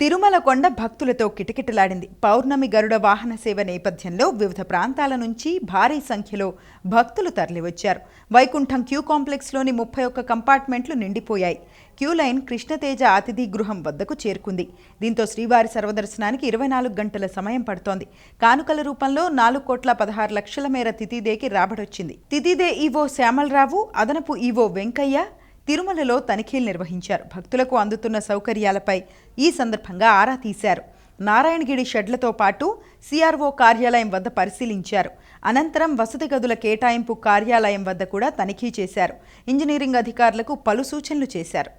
తిరుమల కొండ భక్తులతో కిటకిటలాడింది. పౌర్ణమి గరుడ వాహన సేవ నేపథ్యంలో వివిధ ప్రాంతాల నుంచి భారీ సంఖ్యలో భక్తులు తరలివచ్చారు. వైకుంఠం క్యూ కాంప్లెక్స్లోని ముప్పై ఒక్క కంపార్ట్మెంట్లు నిండిపోయాయి. క్యూ లైన్ కృష్ణతేజ అతిథి గృహం వద్దకు చేరుకుంది. దీంతో శ్రీవారి సర్వదర్శనానికి ఇరవై నాలుగు గంటల సమయం పడుతోంది. కానుకల రూపంలో నాలుగు కోట్ల పదహారు లక్షల మేర తితిదేకి రాబడొచ్చింది. తితిదే ఈవో శ్యామలరావు అదనపు ఈవో వెంకయ్య తిరుమలలో తనిఖీలు నిర్వహించారు. భక్తులకు అందుతున్న సౌకర్యాలపై ఈ సందర్భంగా ఆరా తీశారు. నారాయణగిరి షెడ్లతో పాటు సిఆర్ఓ కార్యాలయం వద్ద పరిశీలించారు. అనంతరం వసతి గదుల కేటాయింపు కార్యాలయం వద్ద కూడా తనిఖీ చేశారు. ఇంజనీరింగ్ అధికారులకు పలు సూచనలు చేశారు.